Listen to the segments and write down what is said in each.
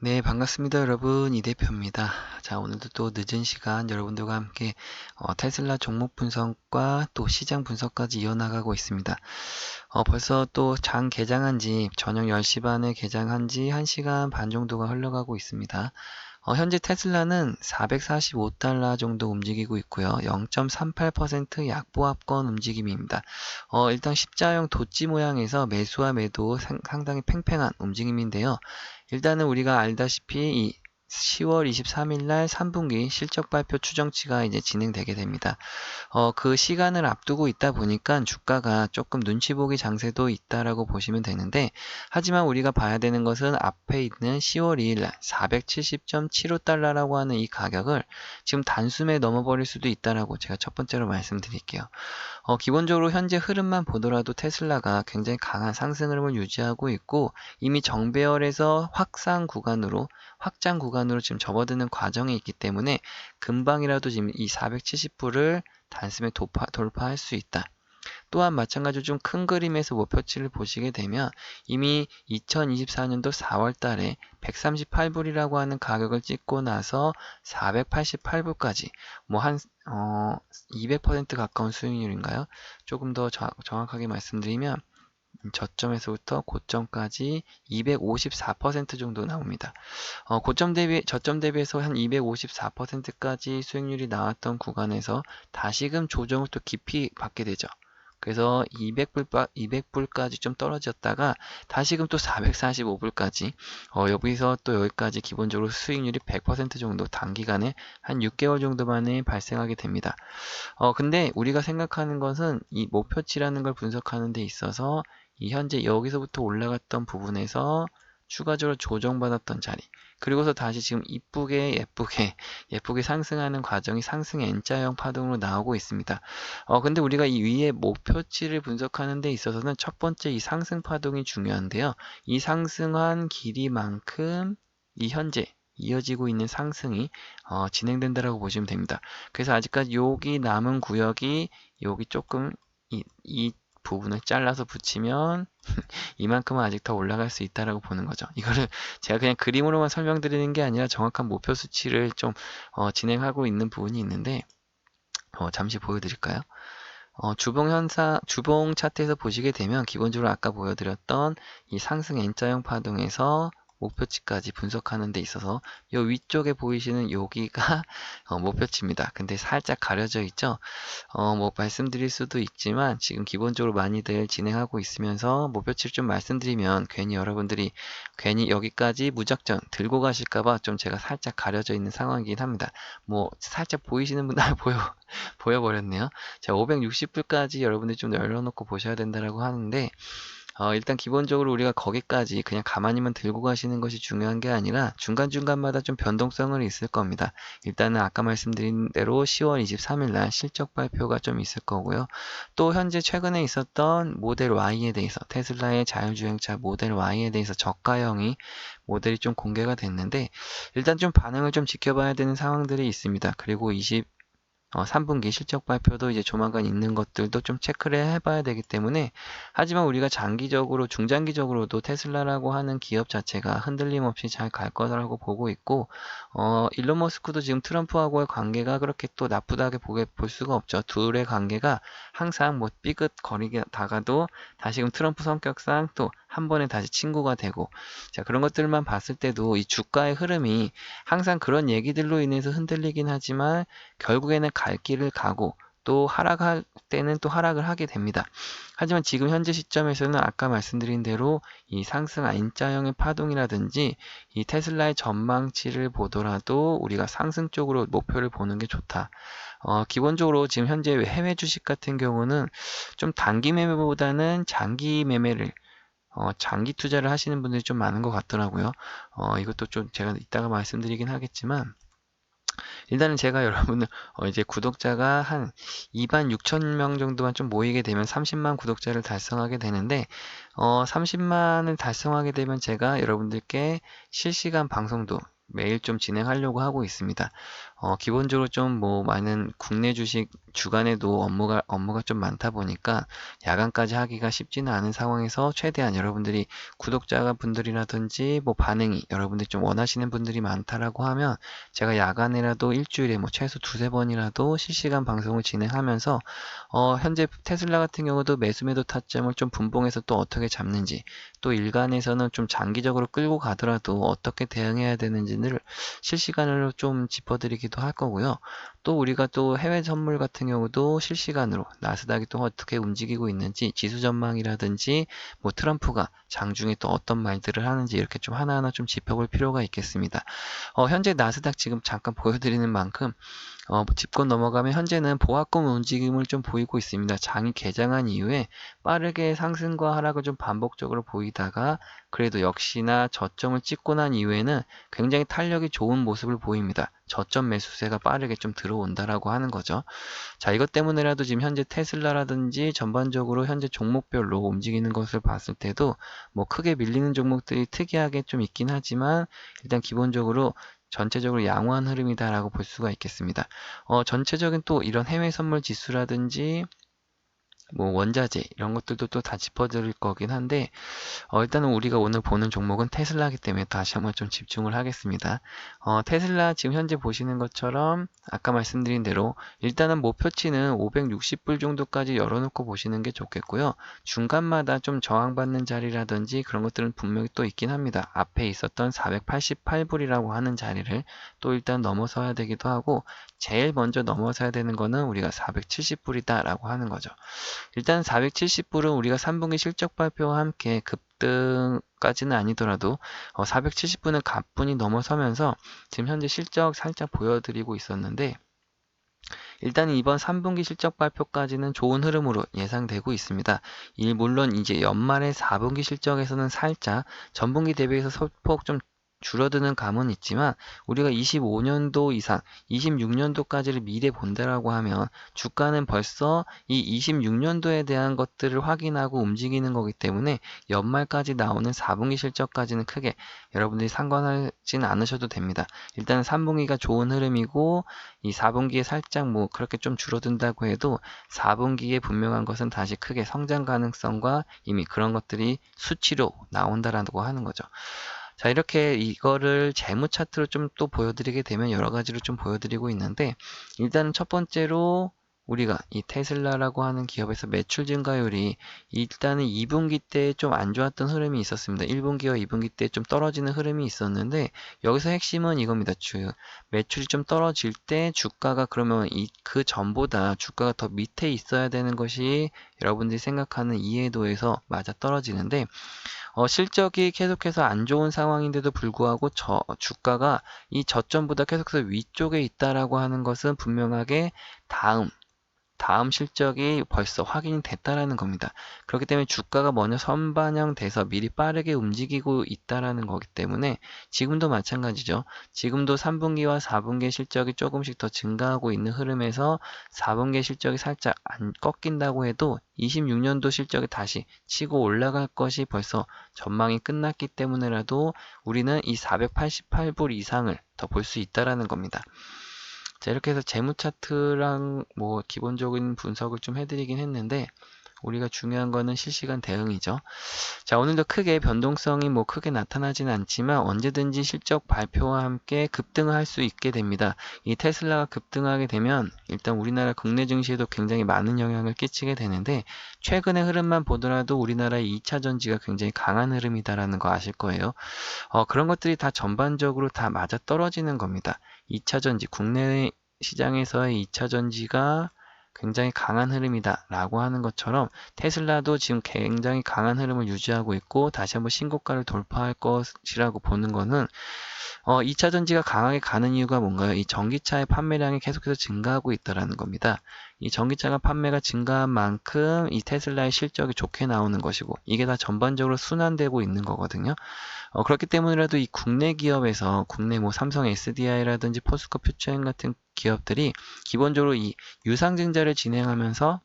네, 반갑습니다, 여러분. 이 대표입니다. 자, 오늘도 또 늦은 시간 여러분들과 함께 어, 테슬라 종목 분석과 또 시장 분석까지 이어나가고 있습니다. 어, 벌써 또 장 개장한 지 저녁 10시 반에 개장한 지 1시간 반 정도가 흘러가고 있습니다. 어, 현재 테슬라는 445달러 정도 움직이고 있고요. 0.38% 약보합권 움직임입니다. 어, 일단 십자형 도치 모양에서 매수와 매도 상, 상당히 팽팽한 움직임인데요. 일단은 우리가 알다시피 이 10월 23일 날 3분기 실적 발표 추정치가 이제 진행되게 됩니다. 어, 그 시간을 앞두고 있다 보니까 주가가 조금 눈치 보기 장세도 있다라고 보시면 되는데, 하지만 우리가 봐야 되는 것은 앞에 있는 10월 2일 날 470.75달러라고 하는 이 가격을 지금 단숨에 넘어버릴 수도 있다라고 제가 첫 번째로 말씀드릴게요. 어, 기본적으로 현재 흐름만 보더라도 테슬라가 굉장히 강한 상승 흐름을 유지하고 있고 이미 정배열에서 확상 구간으로 확장 구간으로 지금 접어드는 과정에 있기 때문에 금방이라도 지금 이 470불을 단숨에 돌파, 돌파할 수 있다. 또한 마찬가지로 좀 큰 그림에서 목표치를 보시게 되면 이미 2024년도 4월 달에 138불이라고 하는 가격을 찍고 나서 488불까지 뭐 한 어, 200% 가까운 수익률인가요? 조금 더 저, 정확하게 말씀드리면 저점에서부터 고점까지 254% 정도 나옵니다. 어, 고점 대비, 저점 대비해서 한 254%까지 수익률이 나왔던 구간에서 다시금 조정을 또 깊이 받게 되죠. 그래서 200불, 200불까지 좀 떨어졌다가 다시금 또 445불까지 어, 여기서 또 여기까지 기본적으로 수익률이 100% 정도 단기간에 한 6개월 정도 만에 발생하게 됩니다. 어, 근데 우리가 생각하는 것은 이 목표치라는 걸 분석하는 데 있어서 이 현재 여기서부터 올라갔던 부분에서 추가적으로 조정받았던 자리 그리고서 다시 지금 이쁘게 예쁘게 예쁘게 상승하는 과정이 상승 N자형 파동으로 나오고 있습니다. 어 근데 우리가 이 위에 목표치를 분석하는 데 있어서는 첫 번째 이 상승 파동이 중요한데요. 이 상승한 길이만큼 이 현재 이어지고 있는 상승이 어, 진행된다라고 보시면 됩니다. 그래서 아직까지 여기 남은 구역이 여기 조금 이, 이 부분을 잘라서 붙이면 이만큼은 아직 더 올라갈 수 있다라고 보는 거죠. 이거를 제가 그냥 그림으로만 설명드리는 게 아니라 정확한 목표 수치를 좀 어, 진행하고 있는 부분이 있는데 어, 잠시 보여드릴까요? 어, 주봉 현상, 주봉 차트에서 보시게 되면 기본적으로 아까 보여드렸던 이 상승 N자형 파동에서 목표치까지 분석하는 데 있어서 요 위쪽에 보이시는 여기가 어, 목표치입니다. 근데 살짝 가려져 있죠. 어, 뭐 말씀드릴 수도 있지만 지금 기본적으로 많이들 진행하고 있으면서 목표치를 좀 말씀드리면 괜히 여러분들이 괜히 여기까지 무작정 들고 가실까봐 좀 제가 살짝 가려져 있는 상황이긴 합니다. 뭐 살짝 보이시는 분들 보여 보여버렸네요. 자 560불까지 여러분들이 좀 열어놓고 보셔야 된다라고 하는데 어, 일단 기본적으로 우리가 거기까지 그냥 가만히만 들고 가시는 것이 중요한 게 아니라 중간중간마다 좀 변동성은 있을 겁니다. 일단은 아까 말씀드린 대로 10월 23일 날 실적 발표가 좀 있을 거고요. 또 현재 최근에 있었던 모델 Y에 대해서 테슬라의 자율주행차 모델 Y에 대해서 저가형이 모델이 좀 공개가 됐는데 일단 좀 반응을 좀 지켜봐야 되는 상황들이 있습니다. 그리고 20 어, 3분기 실적 발표도 이제 조만간 있는 것들도 좀 체크를 해봐야 되기 때문에 하지만 우리가 장기적으로 중장기적으로도 테슬라라고 하는 기업 자체가 흔들림 없이 잘 갈 거라고 보고 있고 어, 일론 머스크도 지금 트럼프하고의 관계가 그렇게 또 나쁘다게 보게 볼 수가 없죠. 둘의 관계가 항상 뭐 삐끗거리다가도 다시금 트럼프 성격상 또 한 번에 다시 친구가 되고 자 그런 것들만 봤을 때도 이 주가의 흐름이 항상 그런 얘기들로 인해서 흔들리긴 하지만 결국에는 갈 길을 가고 또 하락할 때는 또 하락을 하게 됩니다. 하지만 지금 현재 시점에서는 아까 말씀드린 대로 이 상승 N자형의 파동이라든지 이 테슬라의 전망치를 보더라도 우리가 상승 쪽으로 목표를 보는 게 좋다. 어, 기본적으로 지금 현재 해외 주식 같은 경우는 좀 단기 매매보다는 장기 매매를 어, 장기 투자를 하시는 분들이 좀 많은 것 같더라고요. 어, 이것도 좀 제가 이따가 말씀드리긴 하겠지만 일단은 제가 여러분을 어 이제 구독자가 한 2만 6천 명 정도만 좀 모이게 되면 30만 구독자를 달성하게 되는데 어 30만을 달성하게 되면 제가 여러분들께 실시간 방송도 매일 좀 진행하려고 하고 있습니다. 어, 기본적으로 좀 뭐 많은 국내 주식 주간에도 업무가 업무가 좀 많다 보니까 야간까지 하기가 쉽지는 않은 상황에서 최대한 여러분들이 구독자 분들이라든지 뭐 반응이 여러분들이 좀 원하시는 분들이 많다라고 하면 제가 야간이라도 일주일에 뭐 최소 두세 번이라도 실시간 방송을 진행하면서 어, 현재 테슬라 같은 경우도 매수 매도 타점을 좀 분봉해서 또 어떻게 잡는지 또 일간에서는 좀 장기적으로 끌고 가더라도 어떻게 대응해야 되는지를 실시간으로 좀 짚어드리기 도 할 거고요. 또 우리가 또 해외 선물 같은 경우도 실시간으로 나스닥이 또 어떻게 움직이고 있는지 지수 전망이라든지 뭐 트럼프가 장중에 또 어떤 말들을 하는지 이렇게 좀 하나하나 좀 짚어볼 필요가 있겠습니다. 어, 현재 나스닥 지금 잠깐 보여드리는 만큼 어, 짚고 넘어가면 현재는 보합권 움직임을 좀 보이고 있습니다. 장이 개장한 이후에 빠르게 상승과 하락을 좀 반복적으로 보이다가 그래도 역시나 저점을 찍고 난 이후에는 굉장히 탄력이 좋은 모습을 보입니다. 저점 매수세가 빠르게 좀 들어온다라고 하는 거죠. 자, 이것 때문에라도 지금 현재 테슬라라든지 전반적으로 현재 종목별로 움직이는 것을 봤을 때도 뭐 크게 밀리는 종목들이 특이하게 좀 있긴 하지만 일단 기본적으로 전체적으로 양호한 흐름이다라고 볼 수가 있겠습니다. 어, 전체적인 또 이런 해외 선물 지수라든지 뭐 원자재 이런 것들도 또 다 짚어드릴 거긴 한데 어, 일단은 우리가 오늘 보는 종목은 테슬라기 때문에 다시 한번 좀 집중을 하겠습니다. 어, 테슬라 지금 현재 보시는 것처럼 아까 말씀드린 대로 일단은 목표치는 560불 정도까지 열어놓고 보시는 게 좋겠고요. 중간마다 좀 저항받는 자리라든지 그런 것들은 분명히 또 있긴 합니다. 앞에 있었던 488불이라고 하는 자리를 또 일단 넘어서야 되기도 하고 제일 먼저 넘어서야 되는 거는 우리가 470불이다 라고 하는 거죠. 일단 470불은 우리가 3분기 실적 발표와 함께 급등까지는 아니더라도 어, 470불은 가뿐히 넘어서면서 지금 현재 실적 살짝 보여드리고 있었는데 일단 이번 3분기 실적 발표까지는 좋은 흐름으로 예상되고 있습니다. 이 물론 이제 연말의 4분기 실적에서는 살짝 전분기 대비해서 소폭 좀 줄어드는 감은 있지만 우리가 25년도 이상, 26년도까지를 미래 본다라고 하면 주가는 벌써 이 26년도에 대한 것들을 확인하고 움직이는 거기 때문에 연말까지 나오는 4분기 실적까지는 크게 여러분들이 상관하지는 않으셔도 됩니다. 일단 3분기가 좋은 흐름이고 이 4분기에 살짝 뭐 그렇게 좀 줄어든다고 해도 4분기에 분명한 것은 다시 크게 성장 가능성과 이미 그런 것들이 수치로 나온다라고 하는 거죠. 자, 이렇게 이거를 재무 차트로 좀 또 보여드리게 되면 여러 가지로 좀 보여드리고 있는데, 일단 첫 번째로 우리가 이 테슬라라고 하는 기업에서 매출 증가율이 일단은 2분기 때 좀 안 좋았던 흐름이 있었습니다. 1분기와 2분기 때 좀 떨어지는 흐름이 있었는데 여기서 핵심은 이겁니다. 주 매출이 좀 떨어질 때 주가가 그러면 이 그 전보다 주가가 더 밑에 있어야 되는 것이 여러분들이 생각하는 이해도에서 맞아 떨어지는데 어, 실적이 계속해서 안 좋은 상황인데도 불구하고 저 주가가 이 저점보다 계속해서 위쪽에 있다라고 하는 것은 분명하게 다음 다음 실적이 벌써 확인이 됐다라는 겁니다. 그렇기 때문에 주가가 먼저 선반영돼서 미리 빠르게 움직이고 있다라는 거기 때문에 지금도 마찬가지죠. 지금도 3분기와 4분기 실적이 조금씩 더 증가하고 있는 흐름에서 4분기 실적이 살짝 안 꺾인다고 해도 26년도 실적이 다시 치고 올라갈 것이 벌써 전망이 끝났기 때문에라도 우리는 이 488불 이상을 더 볼 수 있다라는 겁니다. 자, 이렇게 해서 재무 차트랑 뭐 기본적인 분석을 좀 해드리긴 했는데 우리가 중요한 거는 실시간 대응이죠. 자, 오늘도 크게 변동성이 뭐 크게 나타나지는 않지만 언제든지 실적 발표와 함께 급등을 할수 있게 됩니다. 이 테슬라가 급등하게 되면 일단 우리나라 국내 증시에도 굉장히 많은 영향을 끼치게 되는데 최근의 흐름만 보더라도 우리나라의 2차 전지가 굉장히 강한 흐름이다라는 거 아실 거예요. 어, 그런 것들이 다 전반적으로 다 맞아 떨어지는 겁니다. 2차 전지, 국내 시장에서의 2차 전지가 굉장히 강한 흐름이다 라고 하는 것처럼 테슬라도 지금 굉장히 강한 흐름을 유지하고 있고 다시 한번 신고가를 돌파할 것이라고 보는 것은 어, 2차 전지가 강하게 가는 이유가 뭔가요? 이 전기차의 판매량이 계속해서 증가하고 있다는 겁니다. 이 전기차가 판매가 증가한 만큼 이 테슬라의 실적이 좋게 나오는 것이고 이게 다 전반적으로 순환되고 있는 거거든요. 어, 그렇기 때문이라도 이 국내 기업에서 국내 뭐 삼성 SDI라든지 포스코 퓨처엠 같은 기업들이 기본적으로 이 유상증자를 진행하면서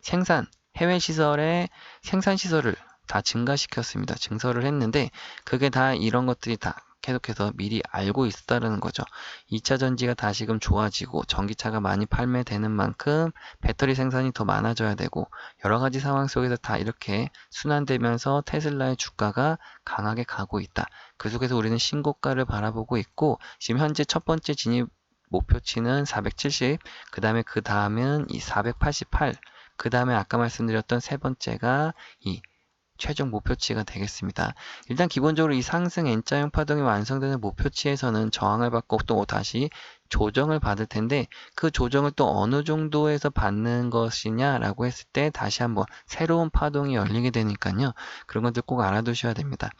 생산 해외 시설의 생산 시설을 다 증가시켰습니다. 증설을 했는데 그게 다 이런 것들이 다 계속해서 미리 알고 있었다는 거죠. 2차 전지가 다시금 좋아지고 전기차가 많이 판매되는 만큼 배터리 생산이 더 많아져야 되고 여러 가지 상황 속에서 다 이렇게 순환되면서 테슬라의 주가가 강하게 가고 있다. 그 속에서 우리는 신고가를 바라보고 있고 지금 현재 첫 번째 진입 목표치는 470, 그 다음에 그 다음은 이 488, 그 다음에 아까 말씀드렸던 세 번째가 이 최종 목표치가 되겠습니다. 일단 기본적으로 이 상승 N자형 파동이 완성되는 목표치에서는 저항을 받고 또 다시 조정을 받을 텐데 그 조정을 또 어느 정도에서 받는 것이냐라고 했을 때 다시 한번 새로운 파동이 열리게 되니까요. 그런 것들 꼭 알아두셔야 됩니다.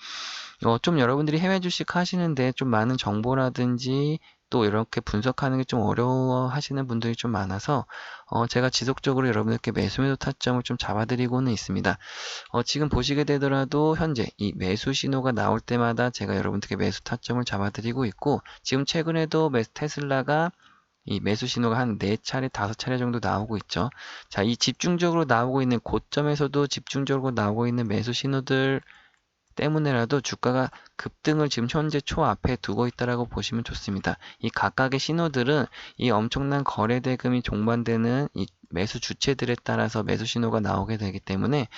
어, 좀 여러분들이 해외 주식 하시는데 좀 많은 정보라든지 또 이렇게 분석하는 게 좀 어려워 하시는 분들이 좀 많아서 어, 제가 지속적으로 여러분들께 매수 매도 타점을 좀 잡아드리고는 있습니다. 어, 지금 보시게 되더라도 현재 이 매수 신호가 나올 때마다 제가 여러분들께 매수 타점을 잡아드리고 있고 지금 최근에도 메- 테슬라가 이 매수 신호가 한 네차례 다섯 차례 정도 나오고 있죠. 자, 이 집중적으로 나오고 있는 고점에서도 집중적으로 나오고 있는 매수 신호들 때문에라도 주가가 급등을 지금 현재 초 앞에 두고 있다라고 보시면 좋습니다. 이 각각의 신호들은 이 엄청난 거래 대금이 종반되는 이 매수 주체들에 따라서 매수 신호가 나오게 되기 때문에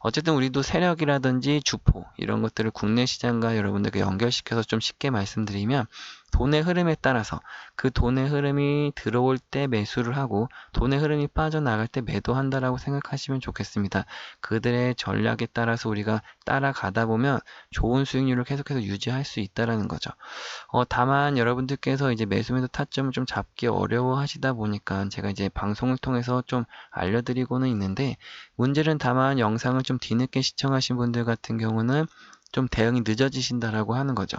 어쨌든 우리도 세력이라든지 주포 이런 것들을 국내 시장과 여러분들께 연결시켜서 좀 쉽게 말씀드리면 돈의 흐름에 따라서 그 돈의 흐름이 들어올 때 매수를 하고 돈의 흐름이 빠져나갈 때 매도한다라고 생각하시면 좋겠습니다. 그들의 전략에 따라서 우리가 따라가다 보면 좋은 수익률을 계속해서 유지할 수 있다라는 거죠. 어, 다만 여러분들께서 이제 매수 매도 타점을 좀 잡기 어려워 하시다 보니까 제가 이제 방송을 통해서 좀 알려드리고는 있는데 문제는 다만 영상을 좀 뒤늦게 시청하신 분들 같은 경우는 좀 대응이 늦어지신다라고 하는 거죠.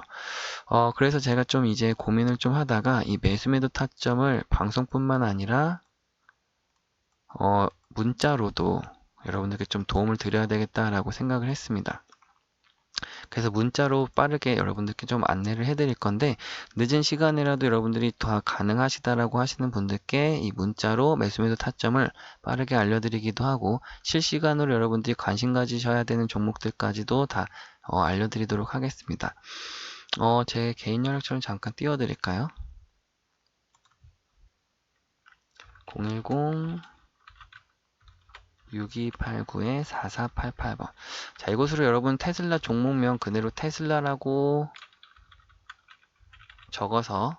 어, 그래서 제가 좀 이제 고민을 좀 하다가 이 매수 매도 타점을 방송뿐만 아니라 어, 문자로도 여러분들께 좀 도움을 드려야 되겠다라고 생각을 했습니다. 그래서 문자로 빠르게 여러분들께 좀 안내를 해드릴 건데 늦은 시간이라도 여러분들이 다 가능하시다라고 하시는 분들께 이 문자로 매수 매도 타점을 빠르게 알려드리기도 하고 실시간으로 여러분들이 관심 가지셔야 되는 종목들까지도 다 어, 알려드리도록 하겠습니다. 어, 제 개인 연락처를 잠깐 띄워드릴까요? 010 6289-4488번. 자, 이곳으로 여러분 테슬라 종목명 그대로 테슬라라고 적어서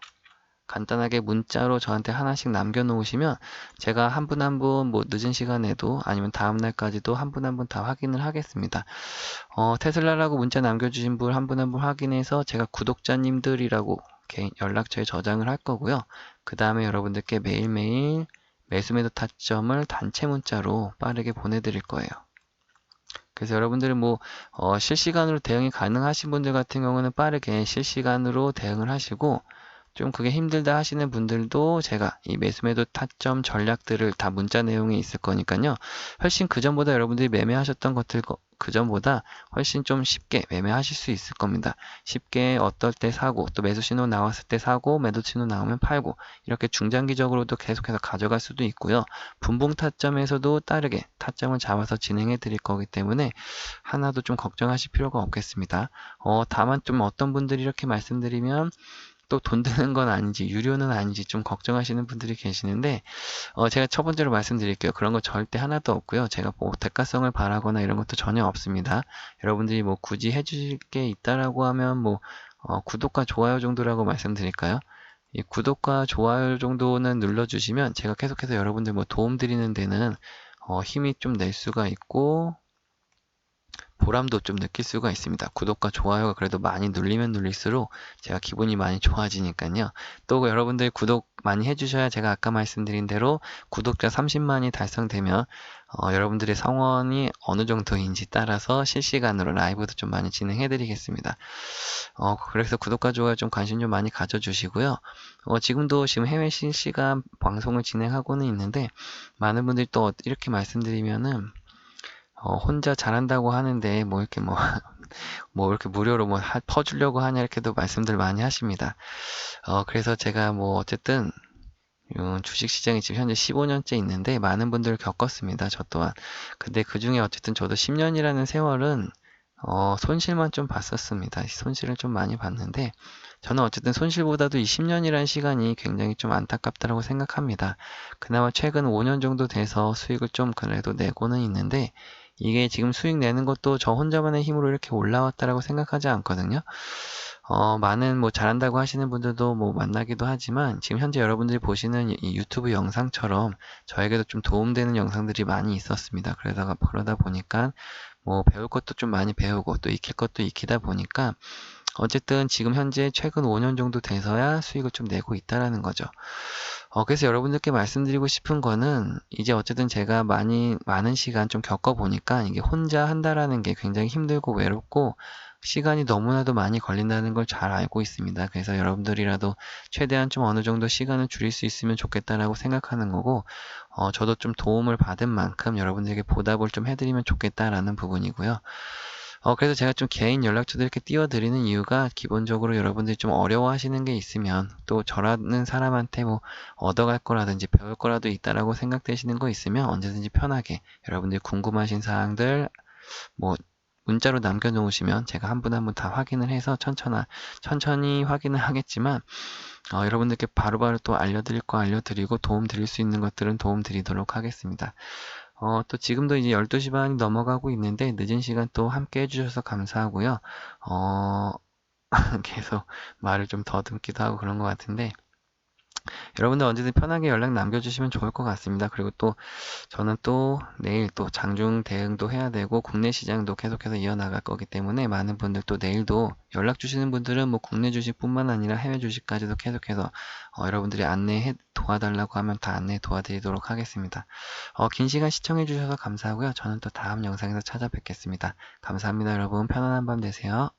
간단하게 문자로 저한테 하나씩 남겨놓으시면 제가 한 분 한 분 뭐 늦은 시간에도 아니면 다음 날까지도 한 분 한 분 다 확인을 하겠습니다. 어, 테슬라라고 문자 남겨주신 분 한 분 한 분 확인해서 제가 구독자님들이라고 개인 연락처에 저장을 할 거고요. 그 다음에 여러분들께 매일매일 매수 매도 타점을 단체 문자로 빠르게 보내드릴 거예요. 그래서 여러분들은 뭐 어, 실시간으로 대응이 가능하신 분들 같은 경우는 빠르게 실시간으로 대응을 하시고 좀 그게 힘들다 하시는 분들도 제가 이 매수 매도 타점 전략들을 다 문자 내용에 있을 거니까요. 훨씬 그 전보다 여러분들이 매매하셨던 것들 그 전보다 훨씬 좀 쉽게 매매하실 수 있을 겁니다. 쉽게 어떨 때 사고 또 매수 신호 나왔을 때 사고 매도 신호 나오면 팔고 이렇게 중장기적으로도 계속해서 가져갈 수도 있고요. 분봉 타점에서도 빠르게 타점을 잡아서 진행해 드릴 거기 때문에 하나도 좀 걱정하실 필요가 없겠습니다. 어, 다만 좀 어떤 분들이 이렇게 말씀드리면 또 돈 드는 건 아닌지 유료는 아닌지 좀 걱정하시는 분들이 계시는데 어, 제가 첫 번째로 말씀드릴게요. 그런 거 절대 하나도 없고요. 제가 뭐 대가성을 바라거나 이런 것도 전혀 없습니다. 여러분들이 뭐 굳이 해주실 게 있다라고 하면 뭐 어, 구독과 좋아요 정도라고 말씀드릴까요? 이 구독과 좋아요 정도는 눌러주시면 제가 계속해서 여러분들 뭐 도움 드리는 데는 어, 힘이 좀 낼 수가 있고 보람도 좀 느낄 수가 있습니다. 구독과 좋아요가 그래도 많이 눌리면 눌릴수록 제가 기분이 많이 좋아지니까요. 또 여러분들 구독 많이 해주셔야 제가 아까 말씀드린 대로 구독자 30만이 달성되면 어, 여러분들의 성원이 어느 정도인지 따라서 실시간으로 라이브도 좀 많이 진행해 드리겠습니다. 어, 그래서 구독과 좋아요 좀 관심 좀 많이 가져주시고요. 어, 지금도 지금 해외 실시간 방송을 진행하고는 있는데 많은 분들이 또 이렇게 말씀드리면은 어, 혼자 잘한다고 하는데 뭐 이렇게 뭐, 뭐 이렇게 무료로 뭐 하- 퍼주려고 하냐 이렇게도 말씀들 많이 하십니다. 어, 그래서 제가 뭐 어쨌든 음, 주식시장이 지금 현재 15년째 있는데 많은 분들을 겪었습니다. 저 또한. 근데 그 중에 어쨌든 저도 10년이라는 세월은 어, 손실만 좀 봤었습니다. 손실을 좀 많이 봤는데, 저는 어쨌든 손실보다도 이 10년이라는 시간이 굉장히 좀 안타깝다고 생각합니다. 그나마 최근 5년 정도 돼서 수익을 좀 그래도 내고는 있는데, 이게 지금 수익 내는 것도 저 혼자만의 힘으로 이렇게 올라왔다라고 생각하지 않거든요. 어, 많은 뭐 잘한다고 하시는 분들도 뭐 만나기도 하지만 지금 현재 여러분들이 보시는 이 유튜브 영상처럼 저에게도 좀 도움되는 영상들이 많이 있었습니다. 그러다가 그러다 보니까 뭐 배울 것도 좀 많이 배우고 또 익힐 것도 익히다 보니까 어쨌든 지금 현재 최근 5년 정도 돼서야 수익을 좀 내고 있다라는 거죠. 어, 그래서 여러분들께 말씀드리고 싶은 거는 이제 어쨌든 제가 많이 많은 시간 좀 겪어보니까 이게 혼자 한다라는 게 굉장히 힘들고 외롭고 시간이 너무나도 많이 걸린다는 걸 잘 알고 있습니다. 그래서 여러분들이라도 최대한 좀 어느 정도 시간을 줄일 수 있으면 좋겠다라고 생각하는 거고, 어, 저도 좀 도움을 받은 만큼 여러분들에게 보답을 좀 해드리면 좋겠다라는 부분이고요. 어, 그래서 제가 좀 개인 연락처도 이렇게 띄워드리는 이유가 기본적으로 여러분들이 좀 어려워하시는 게 있으면 또 저라는 사람한테 뭐 얻어갈 거라든지 배울 거라도 있다라고 생각되시는 거 있으면 언제든지 편하게 여러분들이 궁금하신 사항들 뭐 문자로 남겨놓으시면 제가 한 분 한 분 다 확인을 해서 천천히, 천천히 확인을 하겠지만 어, 여러분들께 바로 바로 또 알려드릴 거 알려드리고 도움 드릴 수 있는 것들은 도움 드리도록 하겠습니다. 어, 또 지금도 이제 12시 반이 넘어가고 있는데 늦은 시간 또 함께 해주셔서 감사하고요. 어, 계속 말을 좀 더듬기도 하고 그런 것 같은데 여러분들 언제든 편하게 연락 남겨주시면 좋을 것 같습니다. 그리고 또 저는 또 내일 또 장중 대응도 해야 되고 국내 시장도 계속해서 이어나갈 거기 때문에 많은 분들 또 내일도 연락 주시는 분들은 뭐 국내 주식뿐만 아니라 해외 주식까지도 계속해서 어, 여러분들이 안내해 도와달라고 하면 다 안내 도와드리도록 하겠습니다. 어, 긴 시간 시청해 주셔서 감사하고요. 저는 또 다음 영상에서 찾아뵙겠습니다. 감사합니다 여러분. 편안한 밤 되세요.